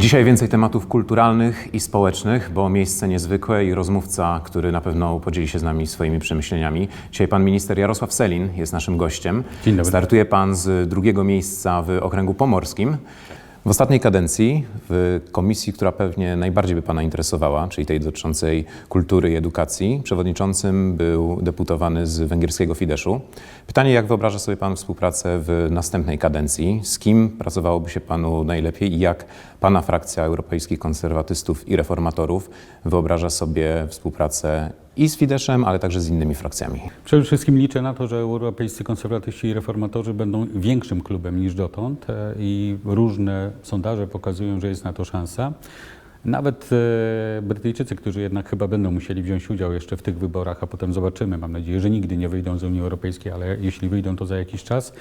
Dzisiaj więcej tematów kulturalnych i społecznych, bo miejsce niezwykłe i rozmówca, który na pewno podzieli się z nami swoimi przemyśleniami. Dzisiaj pan minister Jarosław Selin jest naszym gościem. Dzień dobry. Startuje pan z drugiego miejsca w okręgu pomorskim. W ostatniej kadencji w komisji, która pewnie najbardziej by pana interesowała, czyli tej dotyczącej kultury i edukacji, przewodniczącym był deputowany z węgierskiego Fideszu. Pytanie, jak wyobraża sobie pan współpracę w następnej kadencji? Z kim pracowałoby się panu najlepiej i jak pana frakcja europejskich konserwatystów i reformatorów wyobraża sobie współpracę i z Fideszem, ale także z innymi frakcjami? Przede wszystkim liczę na to, że europejscy konserwatyści i reformatorzy będą większym klubem niż dotąd e, i różne sondaże pokazują, że jest na to szansa. Nawet e, Brytyjczycy, którzy jednak chyba będą musieli wziąć udział jeszcze w tych wyborach, a potem zobaczymy, mam nadzieję, że nigdy nie wyjdą z Unii Europejskiej, ale jeśli wyjdą, to za jakiś czas,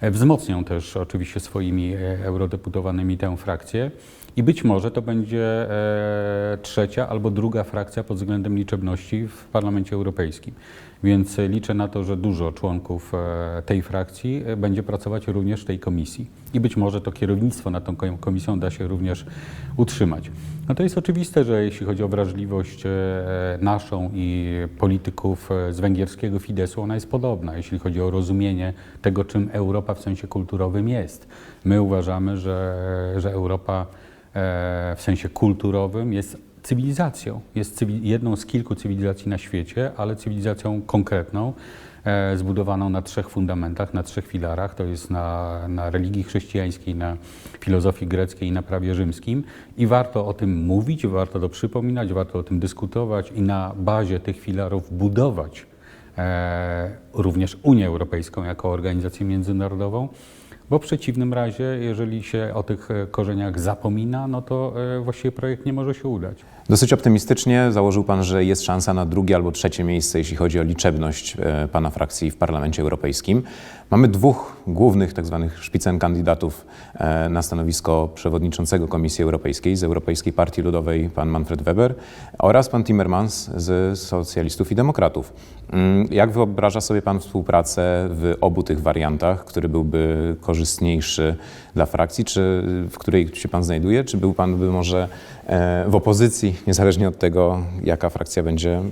e, wzmocnią też oczywiście swoimi eurodeputowanymi tę frakcję. I być może to będzie e, trzecia albo druga frakcja pod względem liczebności w Parlamencie Europejskim. Więc e, liczę na to, że dużo członków e, tej frakcji będzie pracować również w tej komisji. I być może to kierownictwo nad tą kom- komisją da się również utrzymać. No to jest oczywiste, że jeśli chodzi o wrażliwość naszą i polityków z węgierskiego Fideszu, ona jest podobna, jeśli chodzi o rozumienie tego, czym Europa w sensie kulturowym jest. My uważamy, że, że Europa w sensie kulturowym jest cywilizacją. Jest jedną z kilku cywilizacji na świecie, ale cywilizacją konkretną, e, zbudowaną na trzech fundamentach, na trzech filarach. To jest na, na religii chrześcijańskiej, na filozofii greckiej i na prawie rzymskim. I warto o tym mówić, warto to przypominać, warto o tym dyskutować i na bazie tych filarów budować e, również Unię Europejską jako organizację międzynarodową. Bo w przeciwnym razie, jeżeli się o tych e, korzeniach zapomina, no to e, właściwie projekt nie może się udać. Dosyć optymistycznie założył pan, że jest szansa na drugie albo trzecie miejsce, jeśli chodzi o liczebność e, pana frakcji w Parlamencie Europejskim. Mamy dwóch głównych tak zwanych szpicen kandydatów na stanowisko przewodniczącego Komisji Europejskiej z Europejskiej Partii Ludowej pan Manfred Weber oraz pan Timmermans z Socjalistów i Demokratów. Mm, Jak wyobraża sobie pan współpracę w obu tych wariantach, który byłby korzystniejszy dla frakcji, czy w której się pan znajduje, czy był pan by może e, w opozycji, niezależnie od tego, jaka frakcja będzie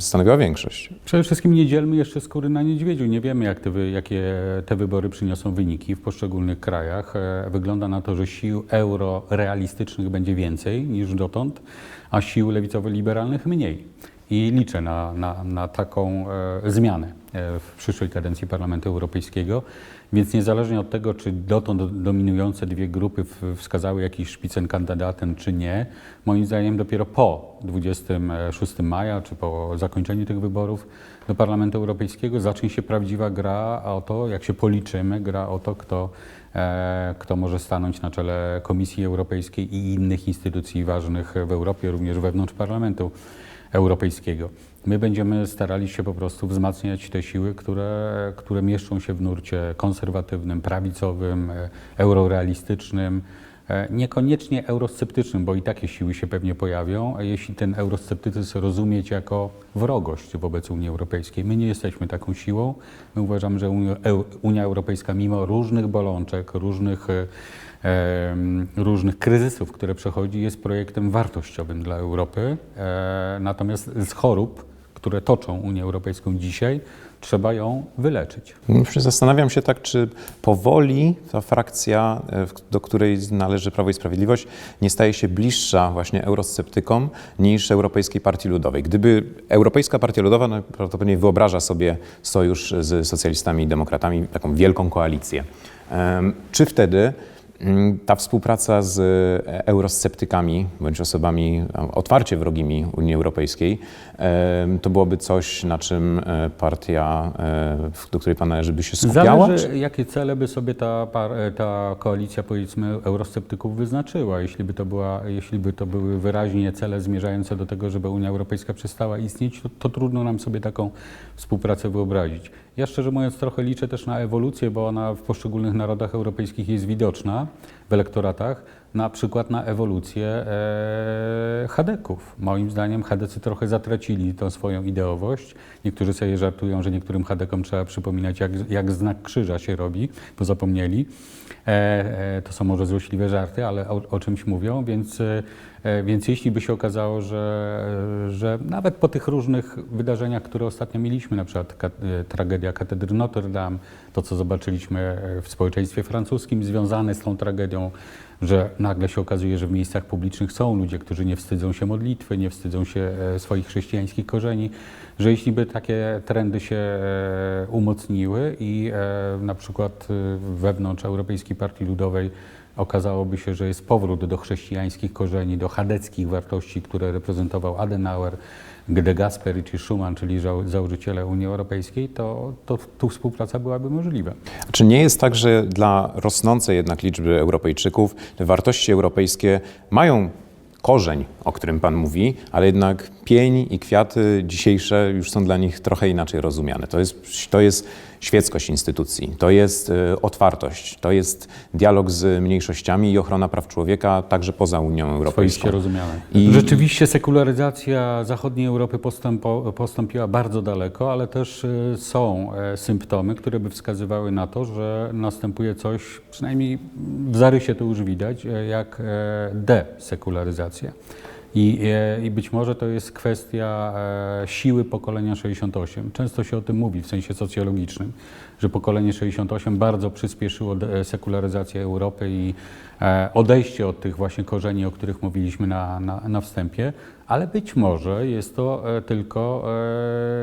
stanowiła większość? Przede wszystkim nie dzielmy jeszcze skóry na niedźwiedziu. Nie wiemy, jak te, jakie te wybory przyniosą wyniki w poszczególnych krajach. E, Wygląda na to, że sił eurorealistycznych będzie więcej niż dotąd, a sił lewicowo-liberalnych mniej. I liczę na, na, na taką e, zmianę e, w przyszłej kadencji Parlamentu Europejskiego. Więc niezależnie od tego, czy dotąd dominujące dwie grupy wskazały jakiś szpicen kandydatem, czy nie, moim zdaniem dopiero po 26 maja, czy po zakończeniu tych wyborów do Parlamentu Europejskiego zacznie się prawdziwa gra o to, jak się policzymy, gra o to, kto, e, kto może stanąć na czele Komisji Europejskiej i innych instytucji ważnych w Europie, również wewnątrz Parlamentu Europejskiego. My będziemy starali się po prostu wzmacniać te siły, które, które mieszczą się w nurcie konserwatywnym, prawicowym, eurorealistycznym, niekoniecznie eurosceptycznym, bo i takie siły się pewnie pojawią, jeśli ten eurosceptycyzm rozumieć jako wrogość wobec Unii Europejskiej. My nie jesteśmy taką siłą. My uważamy, że Unia, Unia Europejska mimo różnych bolączek, różnych e, różnych kryzysów, które przechodzi, jest projektem wartościowym dla Europy. E, Natomiast z chorób, które toczą Unię Europejską dzisiaj, trzeba ją wyleczyć. Zastanawiam się tak, czy powoli ta frakcja, e, do której należy Prawo i Sprawiedliwość, nie staje się bliższa właśnie eurosceptykom niż Europejskiej Partii Ludowej. Gdyby Europejska Partia Ludowa no, prawdopodobnie wyobraża sobie sojusz z socjalistami i demokratami, taką wielką koalicję, czy wtedy mm, ta współpraca z e, eurosceptykami bądź osobami e, otwarcie wrogimi Unii Europejskiej to byłoby coś, na czym e, partia, w- do której pan należy, by się skupiała? Zależy, jakie cele by sobie ta, ta koalicja, powiedzmy, eurosceptyków wyznaczyła. Jeśli by, to była, jeśli by to były wyraźnie cele zmierzające do tego, żeby Unia Europejska przestała istnieć, to, to trudno nam sobie taką współpracę wyobrazić. Ja szczerze mówiąc trochę liczę też na ewolucję, bo ona w poszczególnych narodach europejskich jest widoczna. w elektoratach, na przykład na ewolucję e, chadeków. Moim zdaniem chadecy trochę zatracili tą swoją ideowość. Niektórzy sobie żartują, że niektórym chadekom trzeba przypominać, jak, jak znak krzyża się robi, bo zapomnieli. E, e, to są może złośliwe żarty, ale o, o czymś mówią, więc, e, e, więc jeśli by się okazało, że, e, że nawet po tych różnych wydarzeniach, które ostatnio mieliśmy, na przykład e, tragedia katedry Notre Dame, to co zobaczyliśmy e, w społeczeństwie francuskim związane z tą tragedią, że nagle się okazuje, że w miejscach publicznych są ludzie, którzy nie wstydzą się modlitwy, nie wstydzą się e, swoich chrześcijańskich korzeni, że jeśli by takie trendy się e, umocniły i e, na przykład wewnątrz Europejskiej Partii Ludowej okazałoby się, że jest powrót do chrześcijańskich korzeni, do chadeckich wartości, które reprezentował Adenauer, De Gasperi czy Schuman, czyli założyciele Unii Europejskiej, to, to tu współpraca byłaby możliwa. Czy nie jest tak, że dla rosnącej jednak liczby Europejczyków wartości europejskie mają korzeń, o którym Pan mówi, ale jednak pień i kwiaty dzisiejsze już są dla nich trochę inaczej rozumiane. To jest, to jest świeckość instytucji, to jest e, otwartość, to jest dialog z mniejszościami i ochrona praw człowieka także poza Unią Europejską. Swoiście rozumiane. I- Rzeczywiście sekularyzacja zachodniej Europy postępo, postąpiła bardzo daleko, ale też y, są e, symptomy, które by wskazywały na to, że następuje coś, przynajmniej w zarysie to już widać, e, jak e, I, e, I być może to jest kwestia e, siły pokolenia 68. Często się o tym mówi w sensie socjologicznym, że pokolenie 68 bardzo przyspieszyło de- sekularyzację Europy i e, odejście od tych właśnie korzeni, o których mówiliśmy na, na, na wstępie, ale być może jest to e, tylko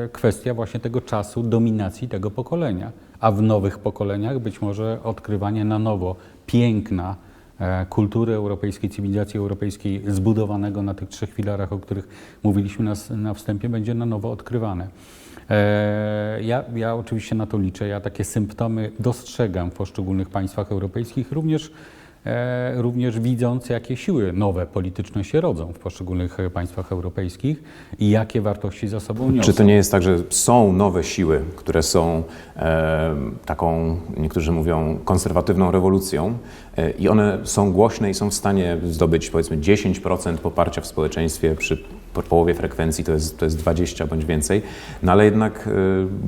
e, kwestia właśnie tego czasu dominacji tego pokolenia, a w nowych pokoleniach być może odkrywanie na nowo piękna e, kultury europejskiej, cywilizacji europejskiej zbudowanego na tych trzech filarach, o których mówiliśmy na, na wstępie, będzie na nowo odkrywane. E, Ja, ja oczywiście na to liczę. Ja takie symptomy dostrzegam w poszczególnych państwach europejskich, również, e, również widząc, jakie siły nowe polityczne się rodzą w poszczególnych e, państwach europejskich i jakie wartości za sobą niosą. Czy to nie jest tak, że są nowe siły, które są e, taką, niektórzy mówią, konserwatywną rewolucją e, i one są głośne i są w stanie zdobyć powiedzmy 10% poparcia w społeczeństwie przy po połowie frekwencji to jest, to jest 20 bądź więcej, no ale jednak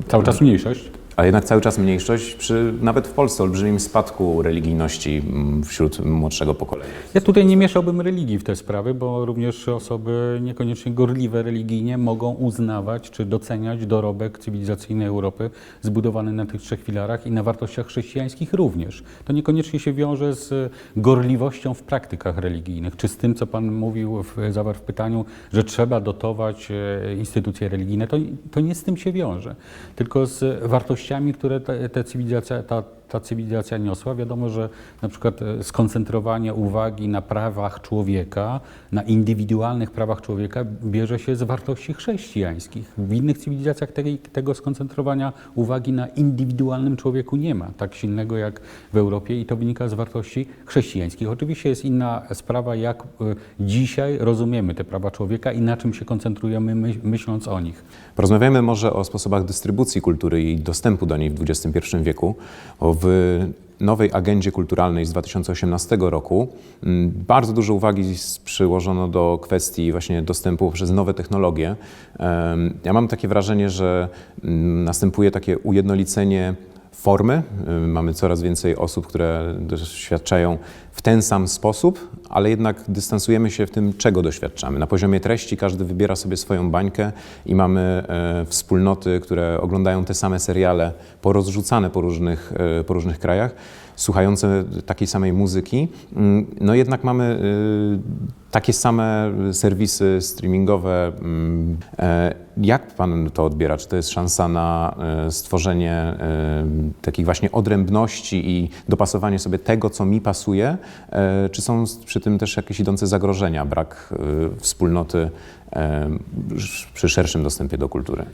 e, Cały czas mniejszość. Ale jednak cały czas mniejszość przy nawet w Polsce olbrzymim spadku religijności mm, wśród młodszego pokolenia. Ja tutaj nie mieszałbym religii w te sprawy, bo również osoby niekoniecznie gorliwe religijnie mogą uznawać czy doceniać dorobek cywilizacyjnej Europy zbudowany na tych trzech filarach i na wartościach chrześcijańskich również. To niekoniecznie się wiąże z gorliwością w praktykach religijnych, czy z tym, co Pan mówił, w, zawarł w pytaniu, że trzeba dotować e, instytucje religijne. To, to nie z tym się wiąże, tylko z wartościami, które te, te cywilizacja, ta, ta cywilizacja niosła. Wiadomo, że na przykład e, skoncentrowanie uwagi na prawach człowieka, na indywidualnych prawach człowieka bierze się z wartości chrześcijańskich. W innych cywilizacjach tej, tego skoncentrowania uwagi na indywidualnym człowieku nie ma tak silnego jak w Europie i to wynika z wartości chrześcijańskich. Oczywiście jest inna sprawa, jak e, dzisiaj rozumiemy te prawa człowieka i na czym się koncentrujemy myśl, myśląc o nich. Porozmawiamy może o sposobach dystrybucji kultury i dostępu do niej w XXI wieku. O w nowej agendzie kulturalnej z 2018 roku mm, bardzo dużo uwagi przyłożono do kwestii właśnie dostępu przez nowe technologie. Ja mam takie wrażenie, że mm, następuje takie ujednolicenie formy. Y, Mamy coraz więcej osób, które doświadczają w ten sam sposób, ale jednak dystansujemy się w tym, czego doświadczamy. Na poziomie treści każdy wybiera sobie swoją bańkę i mamy e, wspólnoty, które oglądają te same seriale, porozrzucane po różnych, e, po różnych krajach, słuchające takiej samej muzyki. Mm, No jednak mamy e, takie same serwisy streamingowe. Mm, e, Jak pan to odbiera? Czy to jest szansa na e, stworzenie e, takich właśnie odrębności i dopasowanie sobie tego, co mi pasuje? Czy są przy tym też jakieś idące zagrożenia, brak wspólnoty przy szerszym dostępie do kultury?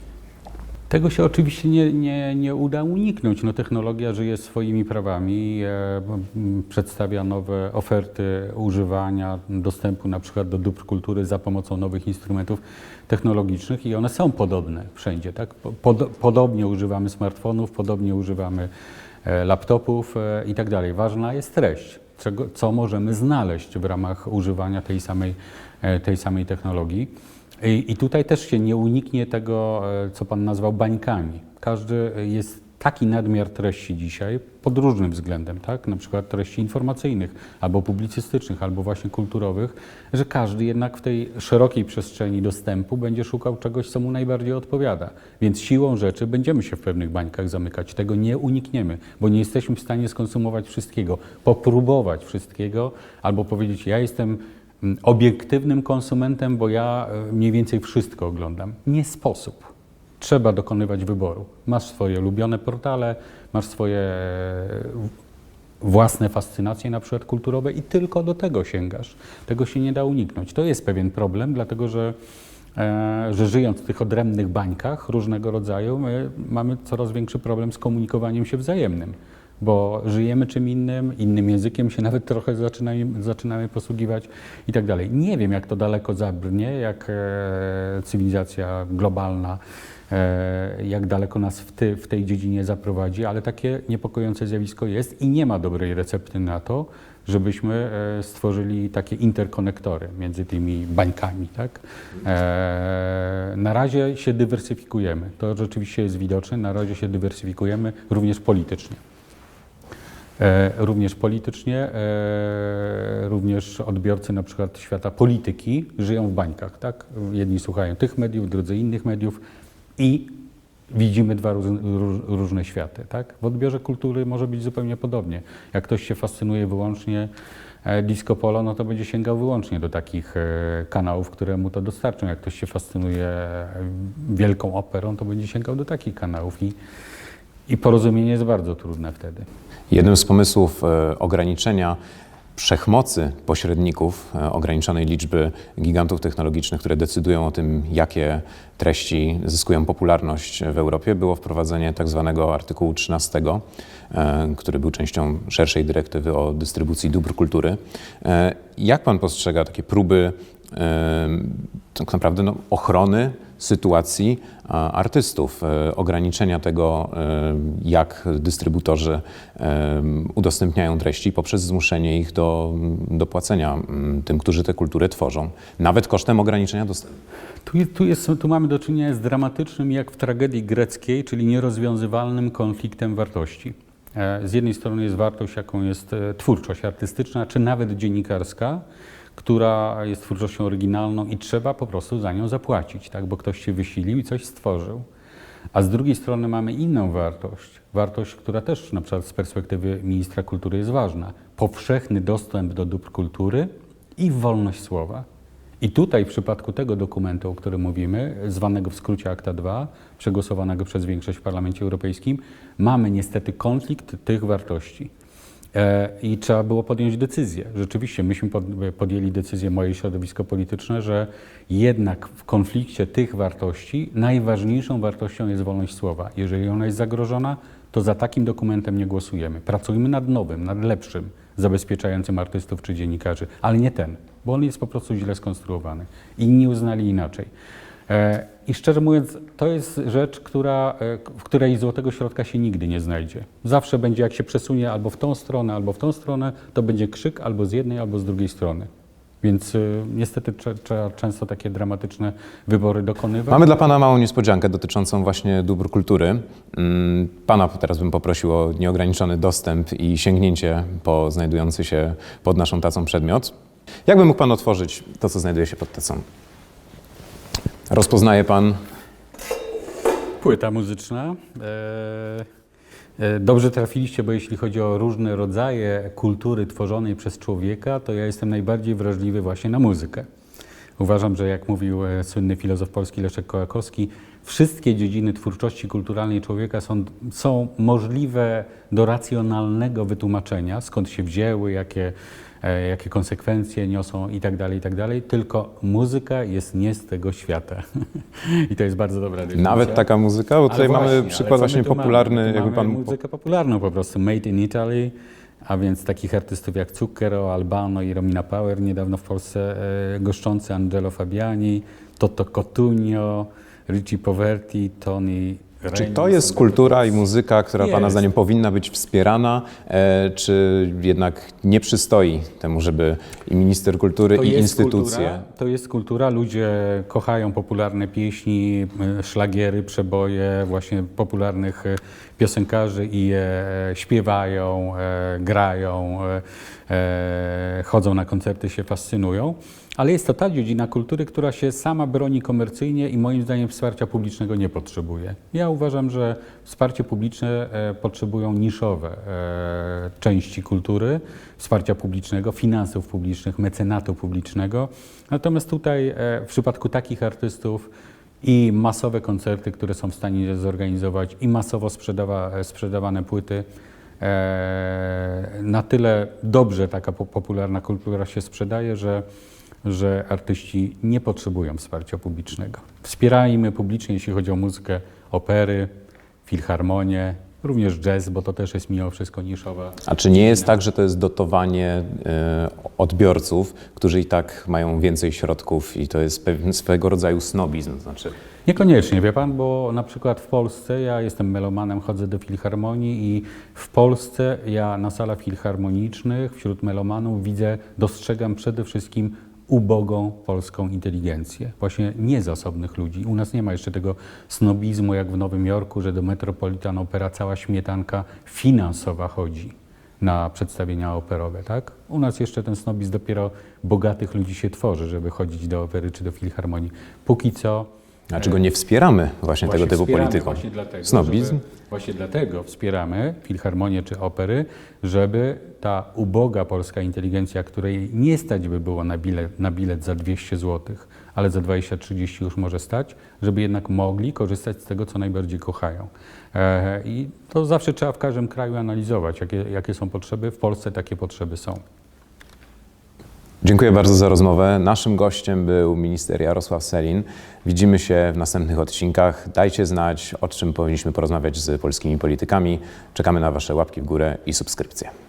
Tego się oczywiście nie, nie, nie uda uniknąć. No, technologia żyje swoimi prawami, e, przedstawia nowe oferty używania, dostępu na przykład do dóbr kultury za pomocą nowych instrumentów technologicznych i one są podobne wszędzie. Tak? Po- Pod, podobnie używamy smartfonów, podobnie używamy e, laptopów e, i tak dalej. Ważna jest treść. czego, co możemy znaleźć w ramach używania tej samej, tej samej technologii. I, I tutaj też się nie uniknie tego, e, co Pan nazwał bańkami. Każdy jest taki nadmiar treści dzisiaj pod różnym względem, tak? na przykład treści informacyjnych, albo publicystycznych, albo właśnie kulturowych, że każdy jednak w tej szerokiej przestrzeni dostępu będzie szukał czegoś, co mu najbardziej odpowiada. Więc siłą rzeczy będziemy się w pewnych bańkach zamykać. Tego nie unikniemy, bo nie jesteśmy w stanie skonsumować wszystkiego, popróbować wszystkiego, albo powiedzieć, ja jestem obiektywnym konsumentem, bo ja e, mniej więcej wszystko oglądam. Nie sposób trzeba dokonywać wyboru. Masz swoje ulubione portale, masz swoje e, własne fascynacje, na przykład kulturowe, i tylko do tego sięgasz. Tego się nie da uniknąć. To jest pewien problem, dlatego że, e, że żyjąc w tych odrębnych bańkach różnego rodzaju, my mamy coraz większy problem z komunikowaniem się wzajemnym. Bo żyjemy czym innym, innym językiem się nawet trochę zaczynamy, zaczynamy posługiwać i tak dalej. Nie wiem, jak to daleko zabrnie, jak e, cywilizacja globalna e, jak daleko nas w, ty, w tej dziedzinie zaprowadzi, ale takie niepokojące zjawisko jest i nie ma dobrej recepty na to, żebyśmy e, stworzyli takie interkonektory między tymi bańkami. Tak? Na razie się dywersyfikujemy. To rzeczywiście jest widoczne. Na razie się dywersyfikujemy również politycznie. E, również politycznie, e, również odbiorcy na przykład świata polityki żyją w bańkach. Tak? Jedni słuchają tych mediów, drudzy innych mediów i widzimy dwa róż, róż, różne światy. Tak? W odbiorze kultury może być zupełnie podobnie. Jak ktoś się fascynuje wyłącznie e, disco polo, no to będzie sięgał wyłącznie do takich kanałów, które mu to dostarczą. Jak ktoś się fascynuje wielką operą, to będzie sięgał do takich kanałów i, i porozumienie jest bardzo trudne wtedy. Jednym z pomysłów e, ograniczenia wszechmocy pośredników, e, ograniczonej liczby gigantów technologicznych, które decydują o tym, jakie treści zyskują popularność w Europie, było wprowadzenie tak zwanego artykułu 13, e, który był częścią szerszej dyrektywy o dystrybucji dóbr kultury. Jak pan postrzega takie próby tak naprawdę no, ochrony sytuacji a, artystów, e, ograniczenia tego, e, jak dystrybutorzy e, udostępniają treści poprzez zmuszenie ich do, do płacenia mm, tym, którzy tę kulturę tworzą, nawet kosztem ograniczenia dostępu. Tu, jest, tu, jest, tu mamy do czynienia z dramatycznym, jak w tragedii greckiej, czyli nierozwiązywalnym konfliktem wartości. E, Z jednej strony jest wartość, jaką jest e, twórczość artystyczna, czy nawet dziennikarska, która jest twórczością oryginalną i trzeba po prostu za nią zapłacić, tak? bo ktoś się wysilił i coś stworzył. A z drugiej strony mamy inną wartość, wartość, która też na przykład z perspektywy ministra kultury jest ważna. Powszechny dostęp do dóbr kultury i wolność słowa. I tutaj w przypadku tego dokumentu, o którym mówimy, zwanego w skrócie Akta 2, przegłosowanego przez większość w Parlamencie Europejskim, mamy niestety konflikt tych wartości. E, I trzeba było podjąć decyzję. Rzeczywiście, myśmy pod, podjęli decyzję, moje środowisko polityczne, że jednak w konflikcie tych wartości najważniejszą wartością jest wolność słowa. Jeżeli ona jest zagrożona, to za takim dokumentem nie głosujemy. Pracujmy nad nowym, nad lepszym, zabezpieczającym artystów czy dziennikarzy, ale nie ten, bo on jest po prostu źle skonstruowany. Inni uznali inaczej. E, I szczerze mówiąc, to jest rzecz, która, e, w której złotego środka się nigdy nie znajdzie. Zawsze będzie, jak się przesunie albo w tą stronę, albo w tą stronę, to będzie krzyk albo z jednej, albo z drugiej strony. Więc y, niestety trze- trzeba często takie dramatyczne wybory dokonywać. Mamy dla Pana małą niespodziankę dotyczącą właśnie dóbr kultury. Mm, Pana teraz bym poprosił o nieograniczony dostęp i sięgnięcie po znajdujący się pod naszą tacą przedmiot. Jakby mógł Pan otworzyć to, co znajduje się pod tacą? Rozpoznaje Pan Płyta muzyczna. E, e, Dobrze trafiliście, bo jeśli chodzi o różne rodzaje kultury tworzonej przez człowieka, to ja jestem najbardziej wrażliwy właśnie na muzykę. Uważam, że jak mówił e, słynny filozof polski Leszek Kołakowski, wszystkie dziedziny twórczości kulturalnej człowieka są, są możliwe do racjonalnego wytłumaczenia, skąd się wzięły, jakie, jakie konsekwencje niosą i tak dalej, i tak dalej. Tylko muzyka jest nie z tego świata. I to jest bardzo dobra definicja. nawet taka muzyka, bo tutaj Ale mamy właśnie, przykład właśnie popularny, Mamy? Jakby mamy Pan... muzykę popularną po prostu, made in Italy, a więc takich artystów jak Zucchero, Albano i Romina Power, niedawno w Polsce e, goszczący Angelo Fabiani, Toto Cotugno, Ricci Poverti, Tony Czy to jest kultura i muzyka, która Pana Jest. zdaniem powinna być wspierana, e, czy jednak nie przystoi temu, żeby i minister kultury, i instytucje... Kultura, to jest kultura. Ludzie kochają popularne pieśni, szlagiery, przeboje właśnie popularnych y, piosenkarzy i je e, śpiewają, e, grają, e, e, chodzą na koncerty, się fascynują. Ale jest to ta dziedzina kultury, która się sama broni komercyjnie i moim zdaniem wsparcia publicznego nie potrzebuje. Ja uważam, że wsparcie publiczne e, potrzebują niszowe e, części kultury, wsparcia publicznego, finansów publicznych, mecenatu publicznego. Natomiast tutaj e, w przypadku takich artystów i masowe koncerty, które są w stanie zorganizować, i masowo sprzedawa, sprzedawane płyty, na tyle dobrze taka po- popularna kultura się sprzedaje, że, że artyści nie potrzebują wsparcia publicznego. Wspierajmy publicznie, jeśli chodzi o muzykę, opery, filharmonię, również jazz, bo to też jest mimo wszystko niszowa. A czy nie jest tak, że to jest dotowanie e, odbiorców, którzy i tak mają więcej środków i to jest pewien swego rodzaju snobizm? Znaczy, Niekoniecznie, wie pan, bo na przykład w Polsce, ja jestem melomanem, chodzę do filharmonii i w Polsce ja na salach filharmonicznych wśród melomanów widzę, dostrzegam przede wszystkim ubogą polską inteligencję. Właśnie niezasobnych ludzi. U nas nie ma jeszcze tego snobizmu jak w Nowym Jorku, że do Metropolitan Opera cała śmietanka finansowa chodzi na przedstawienia operowe, tak? U nas jeszcze ten snobizm dopiero bogatych ludzi się tworzy, żeby chodzić do opery czy do filharmonii. Póki co dlaczego go nie wspieramy właśnie, tego typu polityką? Właśnie dlatego, Snobizm? Żeby, właśnie dlatego wspieramy filharmonię czy opery, żeby ta uboga polska inteligencja, której nie stać by było na bilet, na bilet za 200 zł, ale za 20-30 już może stać, żeby jednak mogli korzystać z tego, co najbardziej kochają. E, I to zawsze trzeba w każdym kraju analizować, jakie, jakie są potrzeby. W Polsce takie potrzeby są. Dziękuję bardzo za rozmowę. Naszym gościem był minister Jarosław Selin. Widzimy się w następnych odcinkach. Dajcie znać, o czym powinniśmy porozmawiać z polskimi politykami. Czekamy na Wasze łapki w górę i subskrypcje.